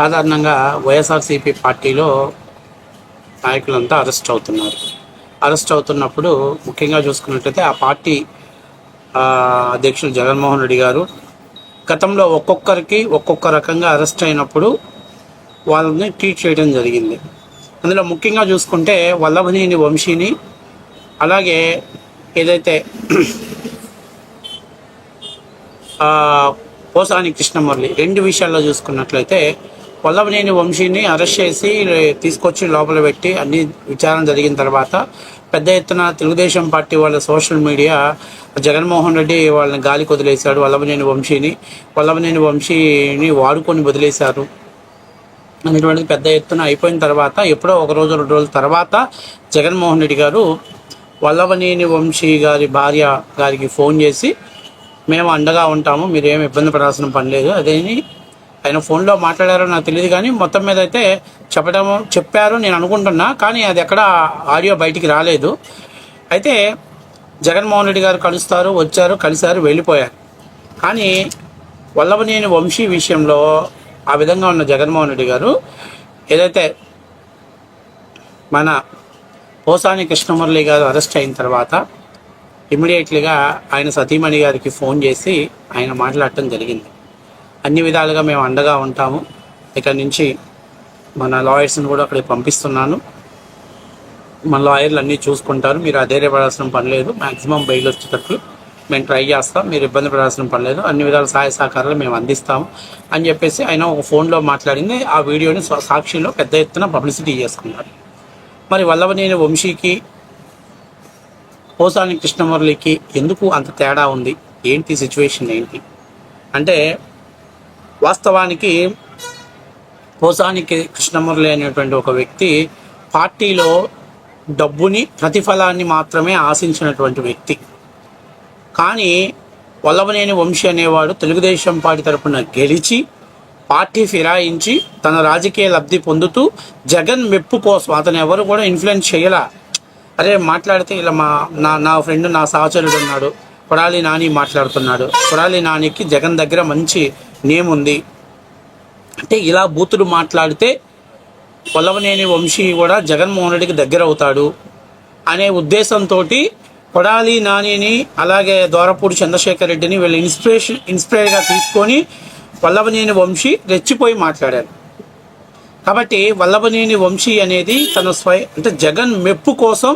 సాధారణంగా వైఎస్ఆర్సీపీ పార్టీలో నాయకులంతా అరెస్ట్ అవుతున్నారు. అరెస్ట్ అవుతున్నప్పుడు ముఖ్యంగా చూసుకున్నట్లయితే ఆ పార్టీ అధ్యక్షులు జగన్మోహన్ రెడ్డి గారు గతంలో ఒక్కొక్కరికి ఒక్కొక్క రకంగా అరెస్ట్ అయినప్పుడు వాళ్ళని ట్రీట్ చేయడం జరిగింది. అందులో ముఖ్యంగా చూసుకుంటే వల్లభనేని వంశీని అలాగే ఏదైతే పోసాని కృష్ణమురళి రెండు విషయాల్లో చూసుకున్నట్లయితే వల్లభనేని వంశీని అరెస్ట్ చేసి తీసుకొచ్చి లోపల పెట్టి అన్ని విచారణ జరిగిన తర్వాత పెద్ద ఎత్తున తెలుగుదేశం పార్టీ వాళ్ళ సోషల్ మీడియా జగన్మోహన్ రెడ్డి వాళ్ళని గాలి వదిలేశాడు వల్లభనేని వంశీని. వల్లభనేని వంశీని వాడుకొని వదిలేశారు అనేటువంటిది పెద్ద ఎత్తున అయిపోయిన తర్వాత ఎప్పుడో ఒక రోజు రెండు రోజుల తర్వాత జగన్మోహన్ రెడ్డి గారు వల్లభనేని వంశీ గారి భార్య గారికి ఫోన్ చేసి మేము అండగా ఉంటాము మీరేం ఇబ్బంది పడాల్సిన పని లేదు అదేని ఆయన ఫోన్లో మాట్లాడారో నాకు తెలియదు కానీ మొత్తం మీద అయితే చెప్పడం చెప్పారు నేను అనుకుంటున్నా. కానీ అది ఎక్కడ ఆడియో బయటికి రాలేదు. అయితే జగన్మోహన్ రెడ్డి గారు కలుస్తారు వచ్చారు కలిశారు వెళ్ళిపోయారు. కానీ వల్లభనేని వంశీ విషయంలో ఆ విధంగా ఉన్న జగన్మోహన్ రెడ్డి గారు ఏదైతే మన పోసాని కృష్ణమురళి గారు అరెస్ట్ అయిన తర్వాత ఇమ్మీడియట్లీగా ఆయన సతీమణి గారికి ఫోన్ చేసి ఆయన మాట్లాడటం జరిగింది. అన్ని విధాలుగా మేము అండగా ఉంటాము. ఇక్కడ నుంచి మన లాయర్స్ని కూడా అక్కడికి పంపిస్తున్నాను. మన లాయర్లు అన్నీ చూసుకుంటారు. మీరు అధైర్యపడాల్సిన పని లేదు. మ్యాక్సిమం బెయిల్ వచ్చేటట్లు మేము ట్రై చేస్తాం. మీరు ఇబ్బంది పడాల్సిన పని లేదు. అన్ని విధాల సహాయ సహకారాలు మేము అందిస్తాము. అని చెప్పేసి ఆయన ఒక ఫోన్లో మాట్లాడింది. ఆ వీడియోని సాక్షిలో పెద్ద ఎత్తున పబ్లిసిటీ చేసుకున్నారు మరి వల్లవనేని వంశీకి పోసాని కృష్ణమురళికి ఎందుకు అంత తేడా ఉంది? ఏంటి సిచ్యువేషన్ ఏంటి? అంటే వాస్తవానికి పోసానికి కృష్ణమురళి అనేటువంటి ఒక వ్యక్తి పార్టీలో డబ్బుని ప్రతిఫలాన్ని మాత్రమే ఆశించినటువంటి వ్యక్తి. కానీ వల్లభనేని వంశీ అనేవాడు తెలుగుదేశం పార్టీ తరపున గెలిచి పార్టీ ఫిరాయించి తన రాజకీయ లబ్ధి పొందుతూ జగన్ మెప్పు కోసం అతను ఎవరు కూడా ఇన్ఫ్లుయెన్స్ చేయలా. అరే మాట్లాడితే ఇలా మా నా నా ఫ్రెండ్ నా సహచరుడు ఉన్నాడు కొడాలి నాని మాట్లాడుతున్నాడు. కొడాలి నానికి జగన్ దగ్గర మంచి నేమ్ ఉంది. అంటే ఇలా బూతులు మాట్లాడితే పొలవనేని వంశీ కూడా జగన్మోహన్ రెడ్డికి దగ్గర అవుతాడు అనే ఉద్దేశంతో కొడాలి నానిని అలాగే దోరపూడి చంద్రశేఖర్ రెడ్డిని వీళ్ళు ఇన్స్పిరేషన్ ఇన్స్పైర్గా తీసుకొని వల్లభనేని వంశీ రెచ్చిపోయి మాట్లాడారు. కాబట్టి వల్లభనేని వంశీ అనేది తన స్వయం అంటే జగన్ మెప్పు కోసం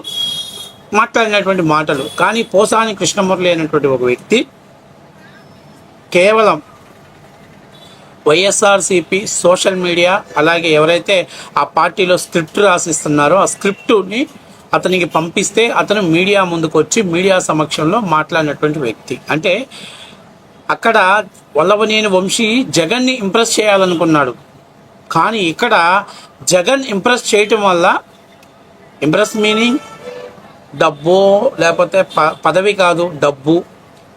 మాట్లాడినటువంటి మాటలు. కానీ పోసాని కృష్ణమురళి అనేటువంటి ఒక వ్యక్తి కేవలం వైఎస్ఆర్సిపి సోషల్ మీడియా అలాగే ఎవరైతే ఆ పార్టీలో స్క్రిప్ట్ రాసిస్తున్నారో ఆ స్క్రిప్టుని అతనికి పంపిస్తే అతను మీడియా ముందుకు వచ్చి మీడియా సమక్షంలో మాట్లాడినటువంటి వ్యక్తి. అంటే అక్కడ వల్లభనేని వంశీ జగన్ని ఇంప్రెస్ చేయాలనుకున్నాడు. కానీ ఇక్కడ జగన్ ఇంప్రెస్ చేయటం వల్ల ఇంప్రెస్ మీనింగ్ డబ్బు లేకపోతే ప పదవి కాదు డబ్బు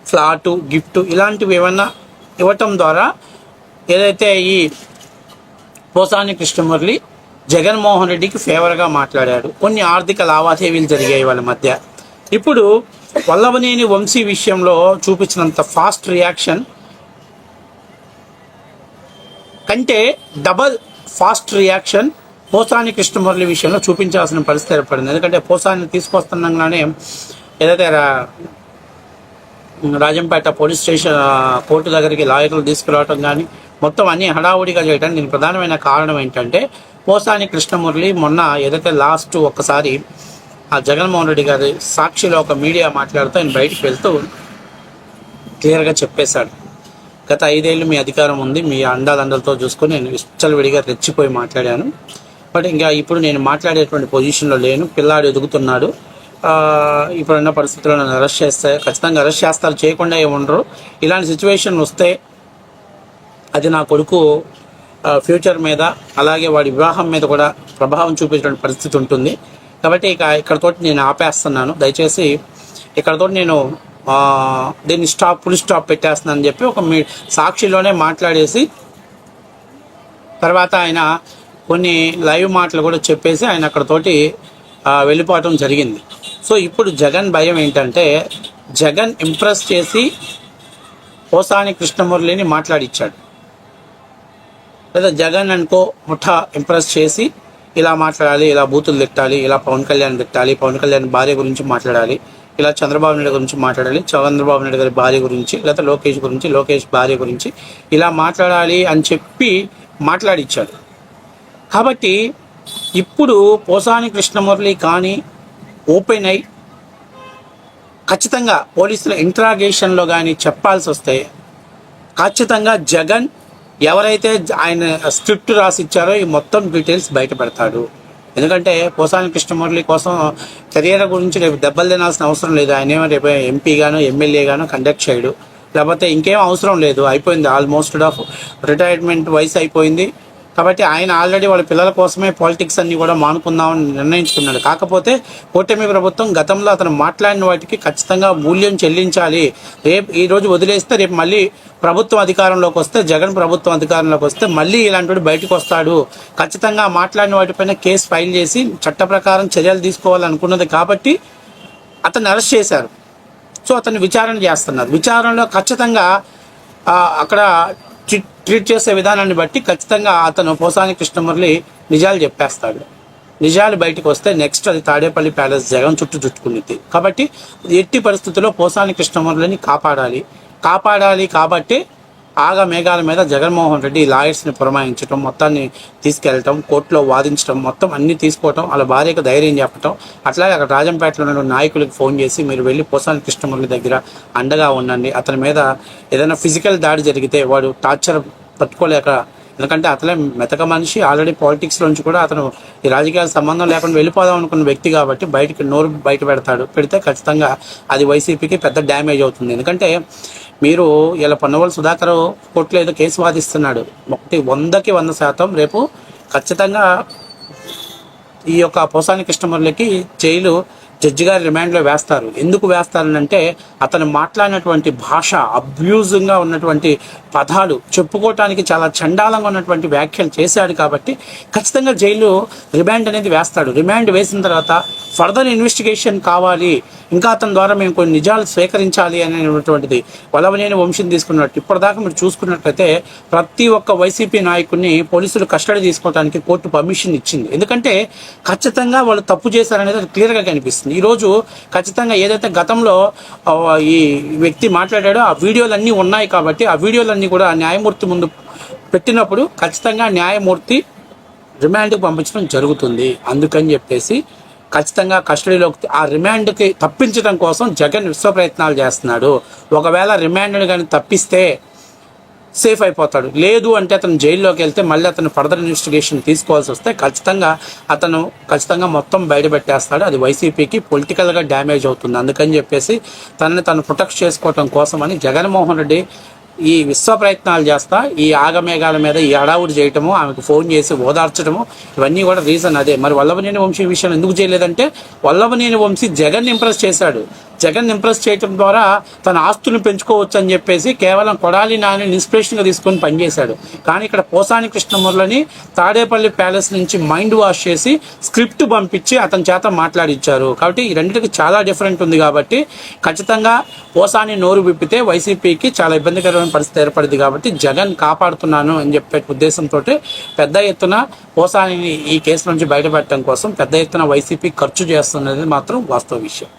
ఫ్లాటు గిఫ్ట్ ఇలాంటివి ఏమైనా ఇవ్వటం ద్వారా ఏదైతే ఈ పోసాని కృష్ణమురళి జగన్మోహన్ రెడ్డికి ఫేవర్గా మాట్లాడాడు. కొన్ని ఆర్థిక లావాదేవీలు జరిగాయి వాళ్ళ మధ్య. ఇప్పుడు వల్లభనేని వంశీ విషయంలో చూపించినంత ఫాస్ట్ రియాక్షన్ కంటే double fast reaction Posani Krishna Murali విషయంలో చూపించాల్సిన పరిస్థితి ఏర్పడింది. ఎందుకంటే పోసాని తీసుకొస్తుండగానే ఏదైతే రా- రాజంపేట పోలీస్ స్టేషన్ కోర్టు దగ్గరికి లాయర్లు తీసుకురావటం కానీ మొత్తం అన్ని హడావుడిగా చేయడం దీనికి ప్రధానమైన కారణం ఏంటంటే పోసాని కృష్ణమురళి మొన్న ఏదైతే లాస్ట్ ఒక్కసారి ఆ జగన్మోహన్ రెడ్డి గారి సాక్షిలో ఒక మీడియా మాట్లాడుతూ ఆయన బయటికి వెళ్తూ క్లియర్గా చెప్పేశాడు. గత ఐదేళ్ళు మీ అధికారం ఉంది మీ అండాదండలతో చూసుకొని నేను విచ్చలవిడిగా రెచ్చిపోయి మాట్లాడాను. బట్ ఇంకా ఇప్పుడు నేను మాట్లాడేటువంటి పొజిషన్లో లేను. పిల్లాడు ఎదుగుతున్నాడు. ఇప్పుడున్న పరిస్థితుల్లో నన్ను అరెస్ట్ చేస్తే ఖచ్చితంగా అరెస్ట్ చేస్తారు చేయకుండా ఏమి ఉండరు ఇలాంటి సిచ్యువేషన్ వస్తే అది నా కొడుకు ఫ్యూచర్ మీద అలాగే వాడి వివాహం మీద కూడా ప్రభావం చూపించేటువంటి పరిస్థితి ఉంటుంది. కాబట్టి ఇక ఇక్కడతోటి నేను ఆపేస్తున్నాను. దయచేసి ఇక్కడతోటి నేను దీన్ని స్టాప్ ఫుల్ స్టాప్ పెట్టేస్తున్నాను అని చెప్పి ఒక మీ సాక్షిలోనే మాట్లాడేసి తర్వాత ఆయన కొన్ని లైవ్ మాటలు కూడా చెప్పేసి ఆయన అక్కడతోటి వెళ్ళిపోవటం జరిగింది. సో ఇప్పుడు జగన్ భయం ఏంటంటే జగన్ ఇంప్రెస్ చేసి పోసాని కృష్ణమురళిని మాట్లాడిచ్చాడు. లేదా జగన్ అనుకో ముఠా ఇంప్రెస్ చేసి ఇలా మాట్లాడాలి ఇలా బూతులు తిట్టాలి ఇలా పవన్ కళ్యాణ్ తిట్టాలి పవన్ కళ్యాణ్ భార్య గురించి మాట్లాడాలి ఇలా చంద్రబాబు నాయుడు గురించి మాట్లాడాలి చంద్రబాబు నాయుడు గారి భార్య గురించి లేదా లోకేష్ గురించి లోకేష్ భార్య గురించి ఇలా మాట్లాడాలి అని చెప్పి మాట్లాడిచ్చాడు. కాబట్టి ఇప్పుడు పోసాని కృష్ణమురళి కానీ ఓపెన్ అయి ఖచ్చితంగా పోలీసుల ఇంట్రాగేషన్లో కానీ చెప్పాల్సి వస్తే ఖచ్చితంగా జగన్ ఎవరైతే ఆయన స్క్రిప్ట్ రాసి ఇచ్చారో ఈ మొత్తం డీటెయిల్స్ బయటపెడతాడు. ఎందుకంటే పోసాని కృష్ణమురళి కోసం కెరియర్ గురించి రేపు దెబ్బలు తినాల్సిన అవసరం లేదు. ఆయన ఏమో రేపు ఎంపీ గాను ఎమ్మెల్యే కండక్ట్ చేయడు. లేకపోతే ఇంకేం అవసరం లేదు. అయిపోయింది ఆల్మోస్ట్ ఆఫ్ రిటైర్మెంట్ వయసు అయిపోయింది. కాబట్టి ఆయన ఆల్రెడీ వాళ్ళ పిల్లల కోసమే పాలిటిక్స్ అన్ని కూడా మానుకుందామని నిర్ణయించుకున్నాడు. కాకపోతే కూటమి ప్రభుత్వం గతంలో అతను మాట్లాడిన వాటికి ఖచ్చితంగా మూల్యం చెల్లించాలి. రేపు ఈ రోజు వదిలేస్తే రేపు మళ్ళీ ప్రభుత్వం అధికారంలోకి వస్తే జగన్ ప్రభుత్వం అధికారంలోకి వస్తే మళ్ళీ ఇలాంటి వాడు బయటకు వస్తాడు. ఖచ్చితంగా మాట్లాడిన వాటిపైన కేసు ఫైల్ చేసి చట్ట ప్రకారం చర్యలు తీసుకోవాలనుకున్నది కాబట్టి అతన్ని అరెస్ట్ చేశారు. సో అతన్ని విచారణ చేస్తున్నారు. విచారణలో ఖచ్చితంగా అక్కడ ట్రీట్ చేసే విధానాన్ని బట్టి ఖచ్చితంగా అతను పోసాని కృష్ణమురళి నిజాలు చెప్పేస్తాడు. నిజాలు బయటకు వస్తే నెక్స్ట్ అది తాడేపల్లి ప్యాలెస్ జగన్ చుట్టూ చుట్టుకునేది కాబట్టి ఎట్టి పరిస్థితుల్లో పోసాని కృష్ణమురళిని కాపాడాలి. కాపాడాలి కాబట్టి ఆగ మేఘాల మీద జగన్మోహన్ రెడ్డి లాయర్స్ని పురమాయించడం మొత్తాన్ని తీసుకెళ్ళటం కోర్టులో వాదించడం మొత్తం అన్ని తీసుకోవటం వాళ్ళ భార్యకు ధైర్యం చెప్పటం. అట్లాగే అక్కడ రాజంపేటలో ఉన్న నాయకులకు ఫోన్ చేసి మీరు వెళ్ళి పోసాని కృష్ణమురళి దగ్గర అండగా ఉండండి. అతని మీద ఏదైనా ఫిజికల్ దాడి జరిగితే వాడు టార్చర్ పట్టుకోలేక ఎందుకంటే అతనే మెతక మనిషి. ఆల్రెడీ పాలిటిక్స్ నుంచి కూడా అతను ఈ రాజకీయాల సంబంధం లేకుండా వెళ్ళిపోదాం అనుకున్న వ్యక్తి కాబట్టి బయటికి నోరు బయట పెడతాడు. పెడితే ఖచ్చితంగా అది వైసీపీకి పెద్ద డ్యామేజ్ అవుతుంది. ఎందుకంటే మీరు ఇలా పన్నవల్ సుధాకర్ కోర్టులో ఏదో కేసు వాదిస్తున్నాడు. ఒకటి వందకి వంద శాతం రేపు ఖచ్చితంగా ఈ యొక్క పోసాని కృష్ణమురళికి జైలు జడ్జి గారి రిమాండ్లో వేస్తారు. ఎందుకు వేస్తారనంటే అతను మాట్లాడినటువంటి భాష అబ్యూజింగ్గా ఉన్నటువంటి పదాలు చెప్పుకోవటానికి చాలా చండాలంగా ఉన్నటువంటి వ్యాఖ్యలు చేశాడు కాబట్టి ఖచ్చితంగా జైలు రిమాండ్ అనేది వేస్తాడు. రిమాండ్ వేసిన తర్వాత ఫర్దర్ ఇన్వెస్టిగేషన్ కావాలి. ఇంకా అతని ద్వారా మేము కొన్ని నిజాలు స్వీకరించాలి అనేటువంటిది. వలవనేని వంశం తీసుకున్నట్టు ఇప్పటిదాకా మీరు చూసుకున్నట్లయితే ప్రతి ఒక్క వైసీపీ నాయకుడిని పోలీసులు కస్టడీ తీసుకోవడానికి కోర్టు పర్మిషన్ ఇచ్చింది. ఎందుకంటే ఖచ్చితంగా వాళ్ళు తప్పు చేశారనేది క్లియర్గా కనిపిస్తుంది. ఈరోజు ఖచ్చితంగా ఏదైతే గతంలో ఈ వ్యక్తి మాట్లాడాడో ఆ వీడియోలన్నీ ఉన్నాయి కాబట్టి ఆ వీడియోలన్నీ కూడా న్యాయమూర్తి ముందు పెట్టినప్పుడు ఖచ్చితంగా న్యాయమూర్తి రిమాండ్కి పంపించడం జరుగుతుంది. అందుకని చెప్పేసి ఖచ్చితంగా కస్టడీలోకి ఆ రిమాండ్కి తప్పించడం కోసం జగన్ విశ్వ ప్రయత్నాలు చేస్తున్నాడు. ఒకవేళ రిమాండ్ని కానీ తప్పిస్తే సేఫ్ అయిపోతాడు. లేదు అంటే అతను జైల్లోకి వెళ్తే మళ్ళీ అతను ఫర్దర్ ఇన్వెస్టిగేషన్ తీసుకోవాల్సి వస్తే ఖచ్చితంగా అతను ఖచ్చితంగా మొత్తం బయటపెట్టేస్తాడు. అది వైసీపీకి పొలిటికల్గా డ్యామేజ్ అవుతుంది. అందుకని చెప్పేసి తనని తను ప్రొటెక్ట్ చేసుకోవటం కోసమని జగన్మోహన్ రెడ్డి ఈ విశ్వ ప్రయత్నాలు చేస్తా ఈ ఆగమేఘాల మీద ఈ అడావుడు చేయటము ఆమెకు ఫోన్ చేసి ఓదార్చడము ఇవన్నీ కూడా రీజన్ అదే. మరి వల్లభనేని వంశీ విషయం ఎందుకు చేయలేదంటే వల్లభనేని వంశీ జగన్ ఇంప్రెస్ చేశాడు. జగన్ ఇంప్రెస్ చేయటం ద్వారా తన ఆస్తులను పెంచుకోవచ్చు అని చెప్పేసి కేవలం కొడాలి నాని ఇన్స్పిరేషన్గా తీసుకొని పనిచేశాడు. కానీ ఇక్కడ పోసాని కృష్ణమురళని తాడేపల్లి ప్యాలెస్ నుంచి మైండ్ వాష్ చేసి స్క్రిప్ట్ పంపించి అతని చేత మాట్లాడిచ్చారు. కాబట్టి ఈ రెండింటికి చాలా డిఫరెంట్ ఉంది కాబట్టి ఖచ్చితంగా పోసాని నోరు విప్పితే వైసీపీకి చాలా ఇబ్బందికరమైన పరిస్థితి ఏర్పడింది కాబట్టి జగన్ కాపాడుతున్నాను అని చెప్పే ఉద్దేశంతో పెద్ద ఎత్తున పోసాని ఈ కేసు నుంచి బయటపెట్టడం కోసం పెద్ద ఎత్తున వైసీపీ ఖర్చు చేస్తున్నది మాత్రం వాస్తవ విషయం.